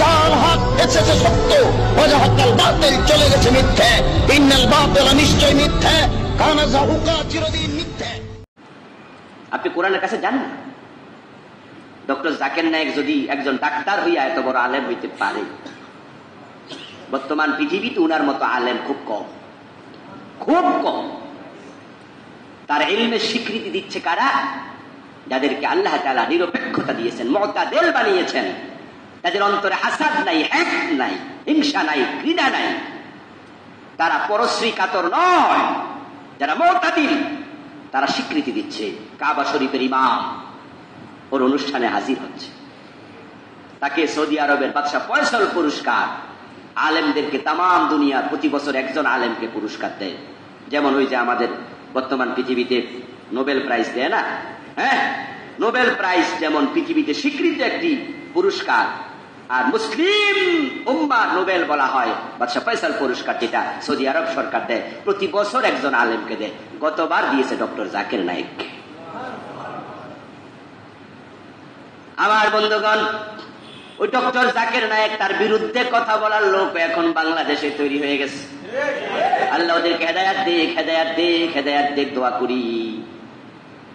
যার এসেছে সত্য বাতিল চলে গেছে মিথ্যে, ইন্নাল বাতিল নিশ্চয় মিথ্যে, কানা জাহুকা চিরদিন মিথ্যে। আপনি কোরআনের কাছে যান না ডক্টর জাকের নায়ক যদি একজন ডাক্তার হইয়া এত বড় আলেম হইতে পারে, বর্তমান পৃথিবীতে উনার মতো আলেম খুব কম। খুব কম। তার এলমের স্বীকৃতি দিচ্ছে কারা? যাদেরকে আল্লাহ তালা নিরপেক্ষতা দিয়েছেন মমতা দেল বানিয়েছেন। তাদের অন্তরে হাসাদ নাই, হ্যাক নাই, হিংসা নাই, ঘৃণা নাই। তারা পরশ্রী কাতর নয়, যারা মমতাদিল তারা স্বীকৃতি দিচ্ছে, কাবা শরীফের ইমাম ওর অনুষ্ঠানে হাজির হচ্ছে। তাকে সৌদি আরবের বাদশাহ ফয়সল পুরস্কার, আলেমদেরকে তাম দুনিয়ার প্রতি বছর একজন আলেমকে পুরস্কার দেয়। যেমন ওই যে আমাদের বর্তমান পৃথিবীতে নোবেল প্রাইজ দেয় না? হ্যাঁ? নোবেল প্রাইজ যেমন পৃথিবীতে স্বীকৃত একটি পুরস্কার আর মুসলিম উম্মা নোবেল বলা হয়। বাদশাহ ফয়সাল পুরস্কার যেটা সৌদি আরব সরকার দেয়, প্রতি বছর একজন আলেমকে দেয়। গতবার দিয়েছে ডক্টর জাকির নাইককে আমার বন্ধুগণ, ওই ডক্টর জাকের নায়ক তার বিরুদ্ধে কথা বলার লোক এখন বাংলাদেশে তৈরি হয়ে গেছে। আল্লাহ ওদেরকে হেদায়াত দেখ হেদায়াত দেখ হেদায়াত দেখ দোয়া করি।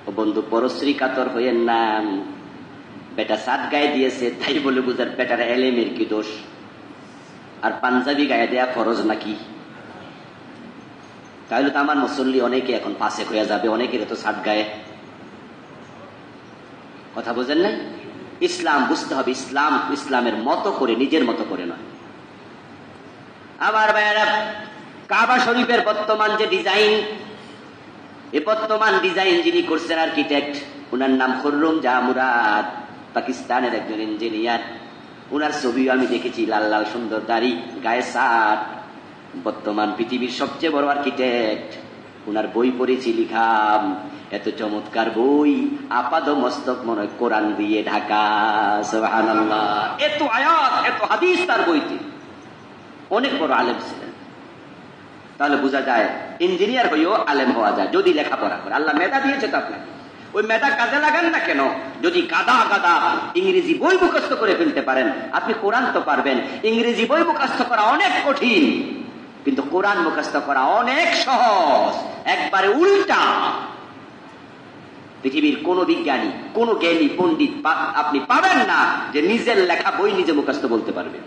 ও বন্ধু পরশ্রী কাতর হইয়েন না বেটা সাত গায়ে দিয়েছে, তাই বলে বুঝার বেটার এলেমের কি দোষ? আর পাঞ্জাবি গায়ে দেয়া ফরজ নাকি? তাহলে তো আমার মুসল্লি অনেকে এখন পাশে হয়ে যাবে, অনেকের তো সাত গায়ে। কথা বোঝেন নাই? ইসলাম বুঝতে হবে, ইসলাম ইসলামের মতো করে, নিজের মতো করে নয়। আমার ভাইয়ারা, কাবা শরীফের বর্তমান যে ডিজাইন, এ বর্তমান ডিজাইন যিনি করছেন আর্কিটেক্ট, উনার নাম খররুম জাহামুরাদ পাকিস্তানের একজন ইঞ্জিনিয়ার। ওনার ছবিও আমি দেখেছি, লাল লাল সুন্দর দাড়ি, গায়ে সাট বর্তমান পৃথিবীর সবচেয়ে বড় আর্কিটেক্ট। উনার বই পড়েছি, লিখাম, এত চমৎকার বই। আপাদ মস্তক মনে কোরআন দিয়ে ঢাকা এত আয়াত, এত হাদিস তার বইতে। অনেক বড় আলেম ছিলেন। তাহলে বোঝা যায়, ইঞ্জিনিয়ার হয়েও আলেম হওয়া যায়, যদি লেখাপড়া করে। আল্লাহ মেধা দিয়েছে তো আপনাকে। ওই মেধা কাজে লাগান না কেন? যদি গাদা গাদা ইংরেজি বই মুখস্থ করে ফেলতে পারেন, আপনি কোরআন তো পারবেন। ইংরেজি বই মুখস্থ করা অনেক কঠিন, কিন্তু কোরআন মুখস্থ করা অনেক সহজ। একবারে উল্টা। পৃথিবীর কোন বিজ্ঞানী, কোন জ্ঞানী, পণ্ডিত আপনি পাবেন না যে নিজের লেখা বই নিজে মুখস্থ বলতে পারবে।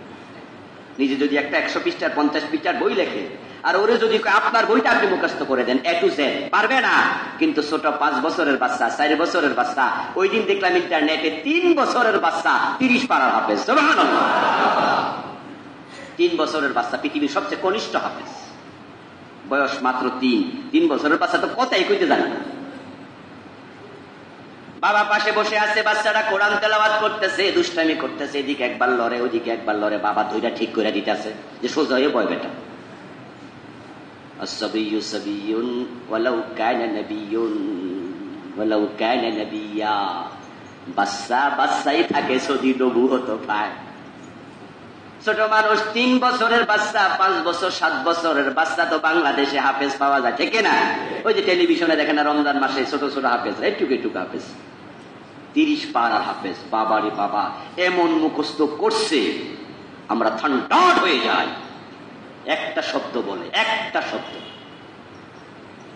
নিজে যদি একটা একশো পৃষ্ঠার, পঞ্চাশ পৃষ্ঠার বই লেখে, আর ওরে যদি আপনার বইটা আপনি মুখস্থ করে দেন, এ টু জেড পারবে না। কিন্তু ছোট পাঁচ বছরের বাচ্চা, চার বছরের বাচ্চা, ওই দিন দেখলাম ইন্টারনেটে তিন বছরের বাচ্চা তিরিশ পাড়ার হাফেজ। তিন বছরের বাচ্চা পৃথিবীর সবচেয়ে কনিষ্ঠ হাফেজ। বয়স মাত্র তিন। তিন বছরের বাচ্চা তো কথাই কইতে জানে না। বাবা পাশে বসে আছে বাচ্চাটা কোরআন তেলাবাদ করতেছে দুষ্টামি করতেছে এদিকে একবার লড়ে ওদিকে একবার লড়ে বাবা দুইটা ঠিক করে দিতেছে যে সোজা হয়ে বয় বেটা الصبي صبي ولو كان نبي ولو كان نبيا বাচ্চা বাচ্চাই থাকে যদি নবু হতো পায় ছোট মানুষ তিন বছরের বাচ্চা, পাঁচ বছর, সাত বছরের বাচ্চা তো বাংলাদেশে হাফেজ পাওয়া যায়, ঠিক না ওই যে টেলিভিশনে দেখেন না, রমজান মাসে ছোট ছোট হাফেজ, এটুকু এটুকু হাফেজ। তিরিশ পার হাফেজ বাবারে বাবা, এমন মুখস্থ করছে, আমরা ঠান্ডা হয়ে যাই। একটা শব্দ বলে, একটা শব্দ।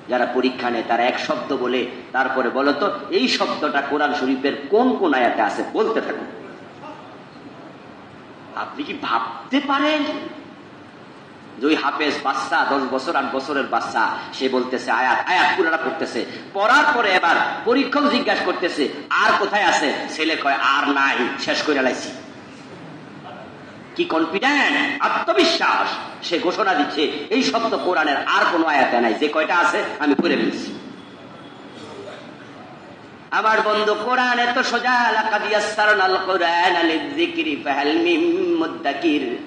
যারা পরীক্ষা নেয়, তারা এক শব্দ বলে, তারপরে বলতো, এই শব্দটা কোরআন শরীফের কোন কোন আয়াতে আছে, বলতে থাকুন। আপনি কি ভাবতে পারেন? ওই হাফেজ বাচ্চা দশ বছর, আট বছরের বাচ্চা সে বলতেছে, আয়াত আয়াত পুরাটা পড়তেছে। পড়ার পরে এবার পরীক্ষক জিজ্ঞাসা করতেছে, আর কোথায় আছে? ছেলে কয়, আর নাই, শেষ করে লাইছি। কি কনফিডেন্ট আত্মবিশ্বাস। সে ঘোষণা দিচ্ছে, এই শব্দ কোরআনের আর কোনো আয়াতে নাই, যে কয়টা আছে আমি করে ফেলছি। আমার বন্ধু কোরআন এত সোজা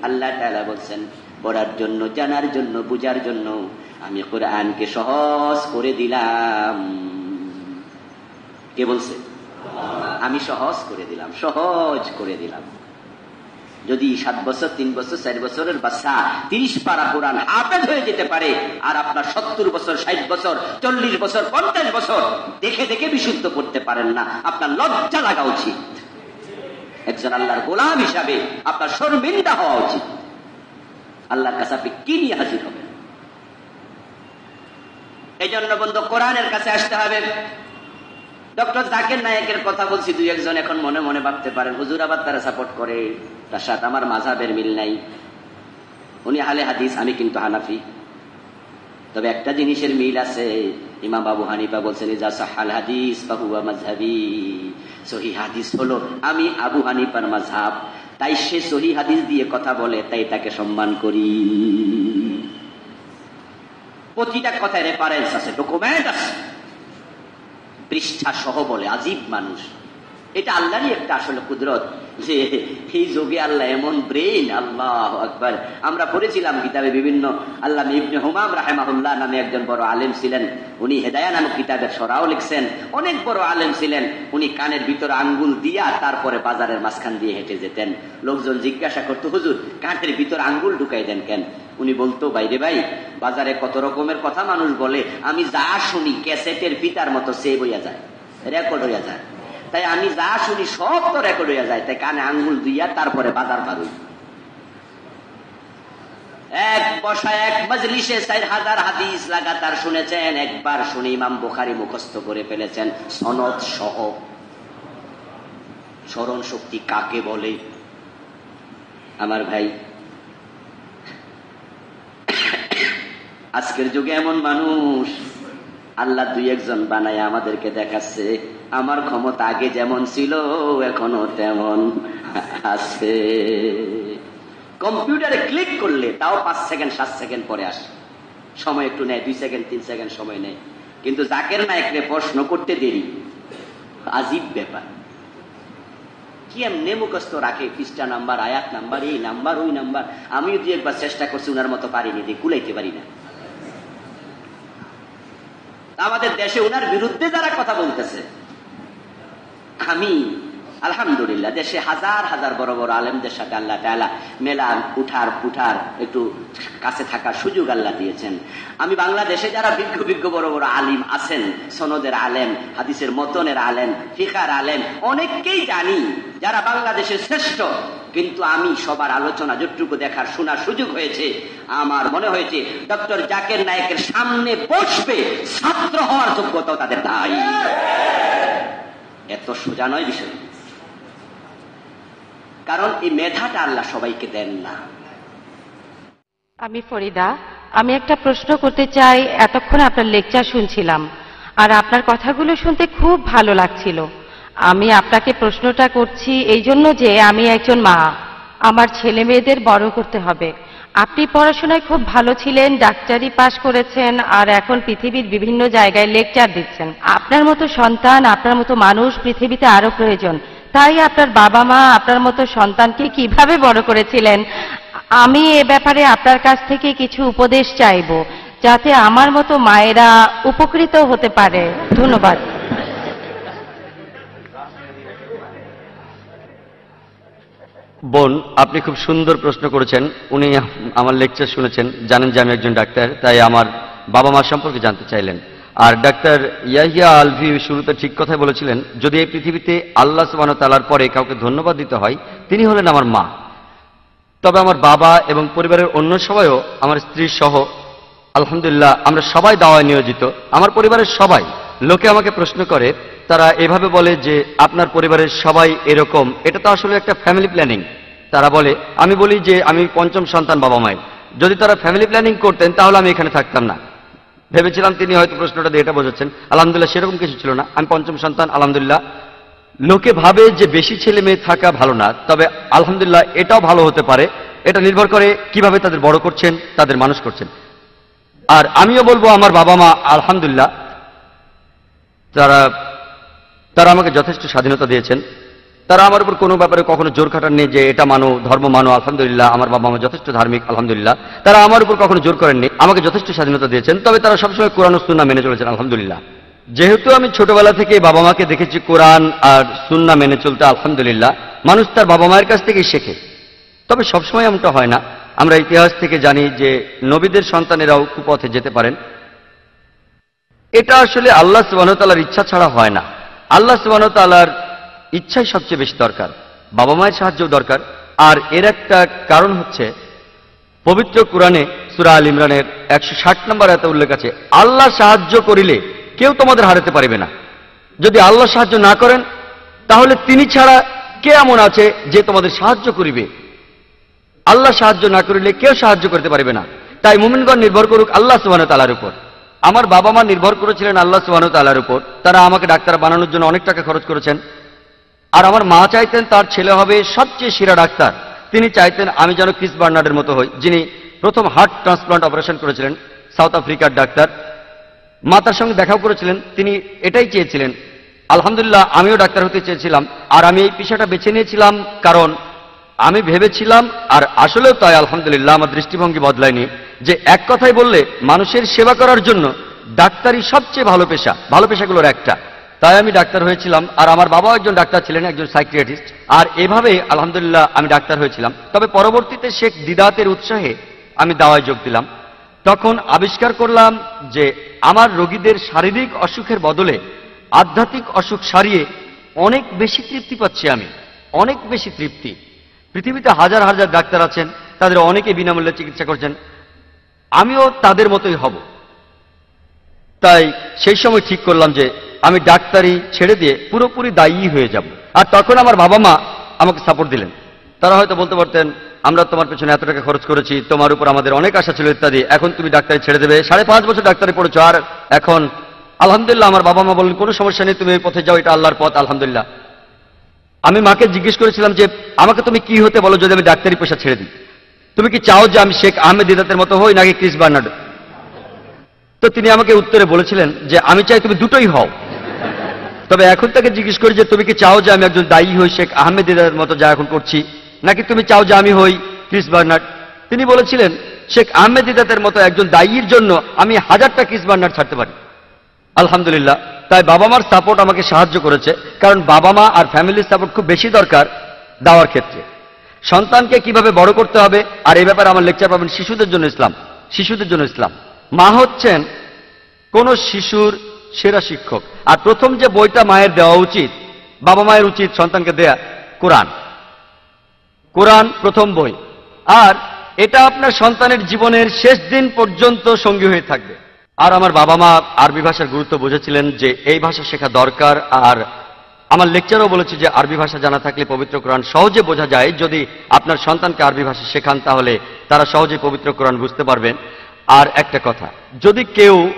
আল্লাহ তাআলা বলছেন, পড়ার জন্য, জানার জন্য, বুঝার জন্য আমি কোরআনকে সহজ করে দিলাম। কে বলছে? আমি সহজ করে দিলাম, সহজ করে দিলাম। যদি সাত বছর, তিন বছর, চার বছরের বাচ্চা তিরিশ পারা কোরআন হাফেজ হয়ে যেতে পারে, আর আপনার সত্তর বছর, ষাট বছর, চল্লিশ বছর, পঞ্চাশ বছর দেখে দেখে বিশুদ্ধ করতে পারেন না। আপনার লজ্জা লাগা উচিত। একজন আল্লাহর গোলাম হিসাবে আপনার শর্মিন্দা হওয়া উচিত। আল্লাহর কাছে আপনি কি নিয়ে হাজির হবেন? এই জন্য বন্ধু, কোরআনের কাছে আসতে হবে। ডক্টর জাকির নায়কের কথা বলছি, দুই একজন এখন মনে মনে ভাবতে পারেন, হুজুর আবার তারা সাপোর্ট করে তার সাথে আমার মাঝাবের মিল নাই। উনি হালে হাদিস, আমি কিন্তু হানাফি। তবে একটা জিনিসের মিল আছে, ইমাম বাবু হানিফা বলছেন হাদিস বাহুয়া মাঝহাবি সহি হাদিস হলো, আমি আবু হানিফার মাঝহাব। তাই সে সহি হাদিস দিয়ে কথা বলে, তাই তাকে সম্মান করি। প্রতিটা কথায় রেফারেন্স আছে ডকুমেন্ট আছে। পৃষ্ঠা সহ বলে আজীব মানুষ। এটা আল্লাহরই একটা আসলে কুদরত যে এই যোগে আল্লাহ এমন ব্রেন আল্লাহ আকবার। আমরা পড়েছিলাম কিতাবে বিভিন্ন, আল্লাহ ইবনে হুমাম রাহেমাহুল্লাহ নামে একজন বড় আলেম ছিলেন। উনি হেদায়া নামক কিতাবের সরাও লিখছেন। অনেক বড় আলেম ছিলেন। উনি কানের ভিতরে আঙ্গুল দিয়া তারপরে বাজারের মাঝখান দিয়ে হেঁটে যেতেন। লোকজন জিজ্ঞাসা করতো, হুজুর, কানের ভিতর আঙ্গুল ঢুকাই দেন কেন? উনি বলতো বাইরে ভাই, বাজারে কত রকমের কথা মানুষ বলে, আমি যা শুনি ক্যাসেটের পিতার মতো সেভ হইয়া যায়, রেকর্ড হইয়া যায়। তাই আমি যা শুনি সব তো রেকর্ড হইয়া যায়। তাই কানে আঙ্গুল দিয়া তারপরে বাজার পারুই এক বসায় এক মজলিসে চার হাজার হাদিস লাগাতার শুনেছেন। একবার শুনে ইমাম বোখারি মুখস্থ করে ফেলেছেন। সনদ সহ। স্মরণ শক্তি কাকে বলে? আমার ভাই, আজকের যুগে এমন মানুষ আল্লাহ দুই একজন বানায় আমাদেরকে দেখাচ্ছে। আমার ক্ষমতা আগে যেমন ছিল, এখনও তেমন আছে। কম্পিউটারে ক্লিক করলে তাও পাঁচ সেকেন্ড, সাত সেকেন্ড পরে আসে। সময় একটু নেয়, দুই সেকেন্ড, তিন সেকেন্ড সময় নেয়। কিন্তু জাকের নায়করে প্রশ্ন করতে দেরি। আজীব ব্যাপার। কি মুখস্থ রাখে? পৃষ্ঠা নাম্বার নাম্বার, এই নাম্বার, ওই নাম্বার। আমিও একবার চেষ্টা করছি, উনার মতো পারিনি, দিয়ে কুলাইতে পারি না। আমাদের দেশে ওনার বিরুদ্ধে যারা কথা বলতেছে আমি আলহামদুলিল্লাহ, দেশে হাজার হাজার বড় বড় আলেমদের সাথে আল্লাহ তালা মেলান, উঠার পুঠার একটু কাছে থাকার সুযোগ আল্লাহ দিয়েছেন। আমি বাংলাদেশে যারা বিজ্ঞ বিজ্ঞ বড় বড় আলিম আছেন, সনদের আলেম, হাদিসের মতনের আলেম, ফিকার আলেম, অনেককেই জানি যারা বাংলাদেশের শ্রেষ্ঠ। কিন্তু আমি সবার আলোচনা যতটুকু দেখার, শোনার সুযোগ হয়েছে, আমার মনে হয়েছে ডক্টর জাকের নায়কের সামনে বসবে, ছাত্র হওয়ার যোগ্যতাও তাদের নাই। এত সোজা নয় বিষয়। কারণ এই মেধাটা আল্লাহ সবাইকে দেন না। আমি ফরিদা, আমি একটা প্রশ্ন করতে চাই, এতক্ষণ আপনার লেকচার শুনছিলাম, আর আপনার কথাগুলো শুনতে খুব ভালো লাগছিল। আমি আপনাকে প্রশ্নটা করছি এই জন্য যে আমি একজন মা, আমার ছেলে মেয়েদের বড় করতে হবে। আপনি পড়াশোনায় খুব ভালো ছিলেন, ডাক্তারি পাশ করেছেন, আর এখন পৃথিবীর বিভিন্ন জায়গায় লেকচার দিচ্ছেন। আপনার মতো সন্তান, আপনার মতো মানুষ পৃথিবীতে আরও প্রয়োজন। তাই আপনার বাবা মা, আপনার মতো সন্তানকে কীভাবে বড় করেছিলেন? আমি এ ব্যাপারে আপনার কাছ থেকে কিছু উপদেশ চাইব, যাতে আমার মতো মায়েরা উপকৃত হতে পারে। ধন্যবাদ। বোন, আপনি খুব সুন্দর প্রশ্ন করেছেন। উনি আমার লেকচার শুনেছেন। জানেন যে আমি একজন ডাক্তার, তাই আমার বাবা মা সম্পর্কে জানতে চাইলেন। আর ডাক্তার ইয়াহিয়া আলভি শুরুতে ঠিক কথাই বলেছিলেন, যদি এই পৃথিবীতে আল্লাহ সুবাহ তালার পরে কাউকে ধন্যবাদ দিতে হয়, তিনি হলেন আমার মা। তবে আমার বাবা এবং পরিবারের অন্য সবাইও আমার স্ত্রী সহ, আলহামদুলিল্লাহ, আমরা সবাই দাওয়ায় নিয়োজিত। আমার পরিবারের সবাই লোকে আমাকে প্রশ্ন করে, তারা এভাবে বলে যে, আপনার পরিবারের সবাই এরকম। এটা তো আসলে একটা ফ্যামিলি প্ল্যানিং তারা বলে, আমি বলি যে, আমি পঞ্চম সন্তান বাবা মায়ের যদি তারা ফ্যামিলি প্ল্যানিং করতেন, তাহলে আমি এখানে থাকতাম না। ভেবেছিলাম তিনি হয়তো প্রশ্নটা দিয়ে এটা বোঝাচ্ছেন। আলহামদুলিল্লাহ, সেরকম কিছু ছিল না। আমি পঞ্চম সন্তান, আলহামদুলিল্লাহ। লোকে ভাবে যে বেশি ছেলে মেয়ে থাকা ভালো না, তবে আলহামদুলিল্লাহ এটাও ভালো হতে পারে। এটা নির্ভর করে কীভাবে তাদের বড় করছেন, তাদের মানুষ করছেন। আর আমিও বলব, আমার বাবা মা, আলহামদুলিল্লাহ, তারা তারা আমাকে যথেষ্ট স্বাধীনতা দিয়েছেন। তারা আমার উপর কোনো ব্যাপারে কখনো জোর খাটান নেই যে এটা মানো, ধর্ম মানো, আলহামদুলিল্লাহ, আমার বাবা মা যথেষ্ট ধার্মিক, আলহামদুলিল্লাহ। তারা আমার উপর কখনো জোর করেননি, আমাকে যথেষ্ট স্বাধীনতা দিয়েছেন, তবে তারা সবসময় কোরআন সুন্না মেনে চলেছেন, আলহামদুলিল্লাহ। যেহেতু আমি ছোটবেলা থেকে বাবা মাকে দেখেছি কোরআন আর সুন্না মেনে চলতে, আলহামদুলিল্লাহ, মানুষ তার বাবা মায়ের কাছ থেকেই শেখে। তবে সবসময় এমনটা হয় না। আমরা ইতিহাস থেকে জানি যে নবীদের সন্তানেরাও কুপথে যেতে পারেন। এটা আসলে আল্লাহ সুবাহতালার ইচ্ছা ছাড়া হয় না। আল্লাহ সুবাহতালার ইচ্ছাই সবচেয়ে বেশি দরকার, বাবা মায়ের সাহায্য দরকার। আর এর একটা কারণ হচ্ছে, পবিত্র কোরআনে সুরা আল ইমরানের একশো ষাট নম্বর এত উল্লেখ আছে, আল্লাহ সাহায্য করিলে কেউ তোমাদের হারাতে পারবে না। যদি আল্লাহ সাহায্য না করেন, তাহলে তিনি ছাড়া কে এমন আছে যে তোমাদের সাহায্য করিবে? আল্লাহ সাহায্য না করিলে কেউ সাহায্য করতে পারবে না। তাই মুমিনগণ নির্ভর করুক আল্লাহ সুবাহ তালার উপর। আমার বাবা মা নির্ভর করেছিলেন আল্লাহ সুবাহ তালার উপর। তারা আমাকে ডাক্তার বানানোর জন্য অনেক টাকা খরচ করেছেন। আর আমার মা চাইতেন তার ছেলে হবে সবচেয়ে সেরা ডাক্তার। তিনি চাইতেন আমি যেন ক্রিস বার্নার্ডের মতো হই, যিনি প্রথম হার্ট ট্রান্সপ্লান্ট অপারেশন করেছিলেন, সাউথ আফ্রিকার ডাক্তার। মা তার সঙ্গে দেখাও করেছিলেন, তিনি এটাই চেয়েছিলেন, আলহামদুলিল্লাহ, আমিও ডাক্তার হতে চেয়েছিলাম, আর আমি এই পেশাটা বেছে নিয়েছিলাম, কারণ আমি ভেবেছিলাম, আর আসলেও তাই, আলহামদুলিল্লাহ, আমার দৃষ্টিভঙ্গি বদলায়নি, যে এক কথাই বললে, মানুষের সেবা করার জন্য ডাক্তারই সবচেয়ে ভালো পেশা, ভালো পেশাগুলোর একটা। তাই আমি ডাক্তার হয়েছিলাম, আর আমার বাবাও একজন ডাক্তার ছিলেন, একজন সাইক্রিয়াটিস্ট আর এভাবে, আলহামদুলিল্লাহ, আমি ডাক্তার হয়েছিলাম। তবে পরবর্তীতে শেখ দিদাতের উৎসাহে আমি দাওয়ায় যোগ দিলাম। তখন আবিষ্কার করলাম যে, আমার রোগীদের শারীরিক অসুখের বদলে আধ্যাত্মিক অসুখ সারিয়ে অনেক বেশি তৃপ্তি পাচ্ছি আমি। অনেক বেশি তৃপ্তি। পৃথিবীতে হাজার হাজার ডাক্তার আছেন, তাদের অনেকে বিনামূল্যে চিকিৎসা করছেন। আমিও তাদের মতোই হব। তাই সেই সময় ঠিক করলাম যে আমি ডাক্তারি ছেড়ে দিয়ে পুরোপুরি দায়ী হয়ে যাব। আর তখন আমার বাবা মা আমাকে সাপোর্ট দিলেন। তারা হয়তো বলতে পারতেন, আমরা তোমার পেছনে এত টাকা খরচ করেছি, তোমার উপর আমাদের অনেক আশা ছিল, ইত্যাদি। এখন তুমি ডাক্তারি ছেড়ে দেবে। সাড়ে পাঁচ বছর ডাক্তারি পড়েছো, আর এখন আলহামদুলিল্লাহ আমার বাবা মা বললেন, কোনো সমস্যা নেই, তুমি এই পথে যাও, এটা আল্লাহর পথ, আলহামদুলিল্লাহ। আমি মাকে জিজ্ঞেস করেছিলাম যে, আমাকে তুমি কি হতে বলো যদি আমি ডাক্তারি পেশা ছেড়ে দিই? তুমি কি চাও যে আমি শেখ আহমেদ দিদাতের মতো হই নাকি ক্রিস বার্নার্ড? তো তিনি আমাকে উত্তরে বলেছিলেন যে, আমি চাই তুমি দুটোই হও। তবে এখন তাকে জিজ্ঞেস করি যে, তুমি কি চাও যে আমি একজন দায়ী হই? শেখ আহমেদ মতো যা এখন করছি। নাকি তুমি চাও যে আমি হই? Chris Barnard. তিনি বলেছিলেন, শেখ আহমেদ দিদাতের মতো একজন দায়ীর জন্য আমি হাজারটা ক্রিস বার্নার্ড ছাড়তে পারি। আলহামদুলিল্লাহ, তাই বাবা মার সাপোর্ট আমাকে সাহায্য করেছে, কারণ বাবা মা আর ফ্যামিলির সাপোর্ট খুব বেশি দরকার দেওয়ার ক্ষেত্রে। সন্তানকে কীভাবে বড় করতে হবে, আর এই ব্যাপারে আমার লেকচার পাবেন শিশুদের জন্য ইসলাম, শিশুদের জন্য ইসলাম। মা হচ্ছেন কোন শিশুর সেরা শিক্ষক। আর প্রথম যে বইটা মায়ের দেওয়া উচিত, বাবা মায়ের উচিত সন্তানকে দেয়া, কোরআন। কোরআন প্রথম বই। আর এটা আপনার সন্তানের জীবনের শেষ দিন পর্যন্ত সঙ্গী হয়ে থাকবে। আর আমার বাবা মা আরবি ভাষার গুরুত্ব বুঝেছিলেন যে এই ভাষা শেখা দরকার, আর আমার লেকচারও বলেছে যে আরবি ভাষা জানা থাকলে পবিত্র কোরআন সহজে বোঝা যায়। যদি আপনার সন্তানকে আরবি ভাষা শেখান, তাহলে তারা সহজে পবিত্র কোরআন বুঝতে পারবেন। আর একটা কথা, যদি কেউ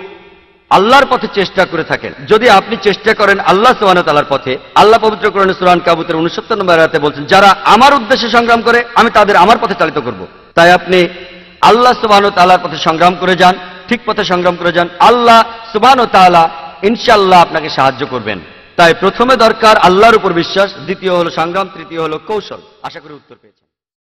আল্লাহর পথে চেষ্টা করে থাকেন। যদি আপনি চেষ্টা করেন আল্লাহ সোহান তালার পথে, আল্লাহ পবিত্র করেন সুরান কাবুতের উনসত্তর নম্বর আয়াতে বলছেন, যারা আমার উদ্দেশ্যে সংগ্রাম করে, আমি তাদের আমার পথে চালিত করব। তাই আপনি আল্লাহ সুবাহ তালার পথে সংগ্রাম করে যান, ঠিক পথে সংগ্রাম করে যান। আল্লাহ সুবাহ তালা ইনশাল্লাহ আপনাকে সাহায্য করবেন। তাই প্রথমে দরকার আল্লাহর উপর বিশ্বাস, দ্বিতীয় হলো সংগ্রাম, তৃতীয় হলো কৌশল। আশা করি উত্তর পেয়েছেন।